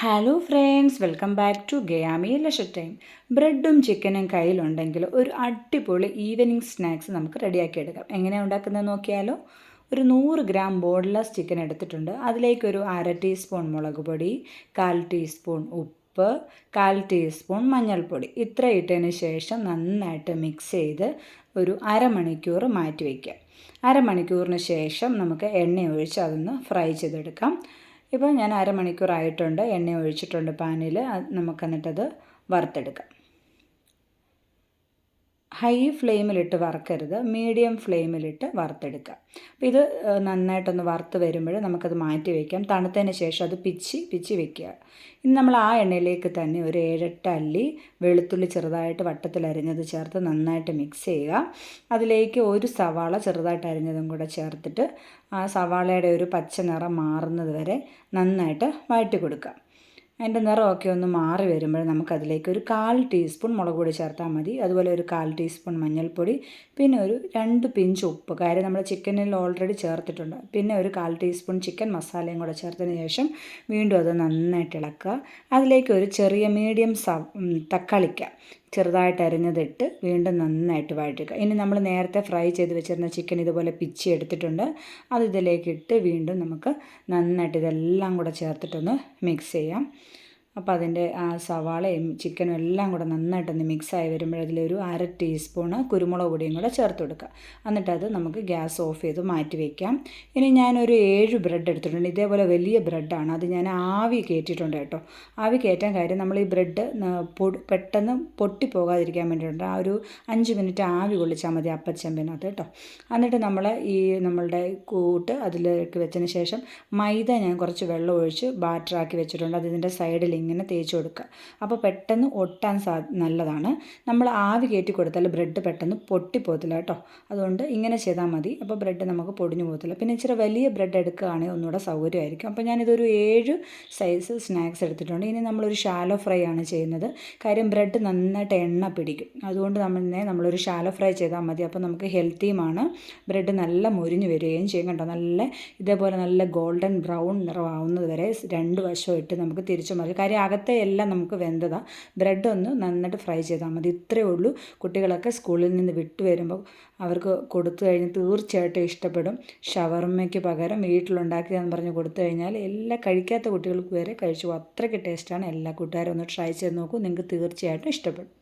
Hello friends welcome back to ഗയാമി ലഷ time ബ്രെഡും ചിക്കനും കയ്യിലുണ്ടെങ്കിൽ ഒരു അടിപൊളി ഈവനിങ് സ്നാക്സ് നമുക്ക് റെഡിയാക്കി എടുക്കാം. എങ്ങനെയാണ് ഉണ്ടാക്കുന്നത് നോക്കിയാലോ? ഒരു നൂറ് ഗ്രാം ബോൺലെസ് ചിക്കൻ എടുത്തിട്ടുണ്ട്. അതിലേക്കൊരു അര ടീസ്പൂൺ മുളക് പൊടി കാൽ ടീസ്പൂൺ ഉപ്പ് കാൽ ടീസ്പൂൺ മഞ്ഞൾപ്പൊടി. ഇത്ര ഇട്ടതിന് ശേഷം നന്നായിട്ട് മിക്സ് ചെയ്ത് ഒരു അരമണിക്കൂർ മാറ്റി വയ്ക്കാം. അരമണിക്കൂറിന് ശേഷം നമുക്ക് എണ്ണ ഒഴിച്ച് അതൊന്ന് ഫ്രൈ ചെയ്തെടുക്കാം. ഇപ്പോൾ ഞാൻ അരമണിക്കൂറായിട്ടുണ്ട്. എണ്ണ ഒഴിച്ചിട്ടുണ്ട് പാനിൽ നമുക്ക് എന്നിട്ടത് വറുത്തെടുക്കാം. ഹൈ ഫ്ലെയിമിലിട്ട് വറുക്കരുത്. മീഡിയം ഫ്ലെയിമിലിട്ട് വറുത്തെടുക്കുക. അപ്പോൾ ഇത് നന്നായിട്ടൊന്ന് വറുത്ത് വരുമ്പോൾ നമുക്കത് മാറ്റി വയ്ക്കാം തണുത്തതിന് ശേഷം അത് പിച്ചി പിച്ചി വെക്കുക. ഇനി നമ്മൾ ആ എണ്ണയിലേക്ക് തന്നെ ഒരു ഏഴെട്ട് അല്ലി വെളുത്തുള്ളി ചെറുതായിട്ട് വട്ടത്തിൽ അരിഞ്ഞത് ചേർത്ത് നന്നായിട്ട് മിക്സ് ചെയ്യുക. അതിലേക്ക് ഒരു സവാള ചെറുതായിട്ട് അരിഞ്ഞതും കൂടെ ചേർത്തിട്ട് ആ സവാളയുടെ ഒരു പച്ച നിറം മാറുന്നത് വരെ നന്നായിട്ട് വഴറ്റി കൊടുക്കുക. അതിന്റെ നിറമൊക്കെ ഒന്ന് മാറി വരുമ്പോൾ നമുക്കതിലേക്ക് ഒരു കാൽ ടീസ്പൂൺ മുളക് പൊടി ചേർത്താൽ മതി. അതുപോലെ ഒരു കാൽ ടീസ്പൂൺ മഞ്ഞൾപ്പൊടി പിന്നെ ഒരു രണ്ട് പിഞ്ച് ഉപ്പ്. കാര്യം നമ്മൾ ചിക്കനിൽ ഓൾറെഡി ചേർത്തിട്ടുണ്ട്. പിന്നെ ഒരു കാൽ ടീസ്പൂൺ ചിക്കൻ മസാലയും കൂടെ ചേർത്തതിന് ശേഷം വീണ്ടും അത് നന്നായിട്ട് ഇളക്കുക. അതിലേക്ക് ഒരു ചെറിയ മീഡിയം സ തക്കാളിക്ക. ചെറുതായിട്ട് അരിഞ്ഞതിട്ട് വീണ്ടും നന്നായിട്ട് വഴറ്റുക. ഇനി നമ്മൾ നേരത്തെ ഫ്രൈ ചെയ്ത് വെച്ചിരുന്ന ചിക്കൻ ഇതുപോലെ പിച്ചി എടുത്തിട്ടുണ്ട്. അത് ഇതിലേക്ക് ഇട്ട് വീണ്ടും നമുക്ക് നന്നായിട്ട് ഇതെല്ലാം കൂടെ ചേർത്തിട്ടൊന്ന് മിക്സ് ചെയ്യാം. അപ്പോൾ അതിന്റെ ആ സവാളയും ചിക്കനും എല്ലാം കൂടെ നന്നായിട്ടൊന്ന് മിക്സായി വരുമ്പോൾ അതിലൊരു അര ടീസ്പൂണ് കുരുമുളക് പൊടിയും കൂടെ ചേർത്ത് കൊടുക്കുക. എന്നിട്ട് അത് നമുക്ക് ഗ്യാസ് ഓഫ് ചെയ്ത് മാറ്റി വയ്ക്കാം ഇനി ഞാനൊരു ഏഴ് ബ്രെഡ് എടുത്തിട്ടുണ്ട്. ഇതേപോലെ വലിയ ബ്രെഡാണ് അത് ഞാൻ ആവി കയറ്റിയിട്ടുണ്ട് കേട്ടോ. ആവി കയറ്റാൻ കാര്യം നമ്മൾ ഈ ബ്രെഡ് പെട്ടെന്ന് പൊട്ടിപ്പോകാതിരിക്കാൻ വേണ്ടിയിട്ടുണ്ട്. ആ ഒരു അഞ്ച് മിനിറ്റ് ആവി കൊള്ളിച്ചാൽ മതി അപ്പച്ചമ്പിനകത്ത് കേട്ടോ. എന്നിട്ട് നമ്മൾ ഈ നമ്മളുടെ കൂട്ട് അതിലേക്ക് വെച്ചതിന് ശേഷം മൈദ ഞാൻ കുറച്ച് വെള്ളം ഒഴിച്ച് ബാറ്ററാക്കി വെച്ചിട്ടുണ്ട്. അത് ഇതിന്റെ സൈഡിൽ ഇങ്ങനെ തേച്ച് കൊടുക്കുക. അപ്പോൾ പെട്ടെന്ന് ഒട്ടാൻ സാ നല്ലതാണ്. നമ്മൾ ആവി കയറ്റി കൊടുത്താൽ ബ്രെഡ് പെട്ടെന്ന് പൊട്ടിപ്പോകത്തില്ല കേട്ടോ. അതുകൊണ്ട് ഇങ്ങനെ ചെയ്താൽ മതി. അപ്പോൾ ബ്രെഡ് നമുക്ക് പൊടിഞ്ഞു പോകത്തില്ല. പിന്നെ ഇച്ചിരി വലിയ ബ്രെഡ് എടുക്കുകയാണെങ്കിൽ ഒന്നുകൂടെ സൗകര്യമായിരിക്കും. അപ്പോൾ ഞാനിതൊരു ഏഴ് സൈസ് സ്നാക്സ് എടുത്തിട്ടുണ്ട്. ഇനി നമ്മളൊരു ഷാലോ ഫ്രൈ ആണ് ചെയ്യുന്നത്. കാര്യം ബ്രെഡ് നന്നായിട്ട് എണ്ണ പിടിക്കും. അതുകൊണ്ട് നമ്മൾ നമ്മളൊരു ഷാലോ ഫ്രൈ ചെയ്താൽ മതി. അപ്പോൾ നമുക്ക് ഹെൽത്തിയുമാണ് ബ്രെഡ് നല്ല മുരിഞ്ഞ് വരികയും ചെയ്യും കേട്ടോ. നല്ല ഇതേപോലെ നല്ല ഗോൾഡൻ ബ്രൗൺ നിറമാവുന്നത് വരെ രണ്ട് വശം ഇട്ട് നമുക്ക് തിരിച്ചു മതി കാര്യം അകത്തെ എല്ലാം നമുക്ക് വെന്തതാ. ബ്രെഡ് ഒന്ന് നന്നായിട്ട് ഫ്രൈ ചെയ്താൽ മതി. ഇത്രയേ ഉള്ളൂ. കുട്ടികളൊക്കെ സ്കൂളിൽ നിന്ന് വിട്ടു വരുമ്പോൾ അവർക്ക് കൊടുത്തു കഴിഞ്ഞ് തീർച്ചയായിട്ടും ഇഷ്ടപ്പെടും. ഷവർമ്മയ്ക്ക് പകരം വീട്ടിലുണ്ടാക്കിയതെന്ന് പറഞ്ഞ് കൊടുത്തു കഴിഞ്ഞാൽ എല്ലാ കഴിക്കാത്ത കുട്ടികൾക്ക് വരെ കഴിച്ചു. അത്രയ്ക്ക് ടേസ്റ്റാണ് എല്ലാ കൂട്ടുകാരും ഒന്ന് ട്രൈ ചെയ്ത് നോക്കൂ. നിങ്ങൾക്ക് തീർച്ചയായിട്ടും ഇഷ്ടപ്പെടും.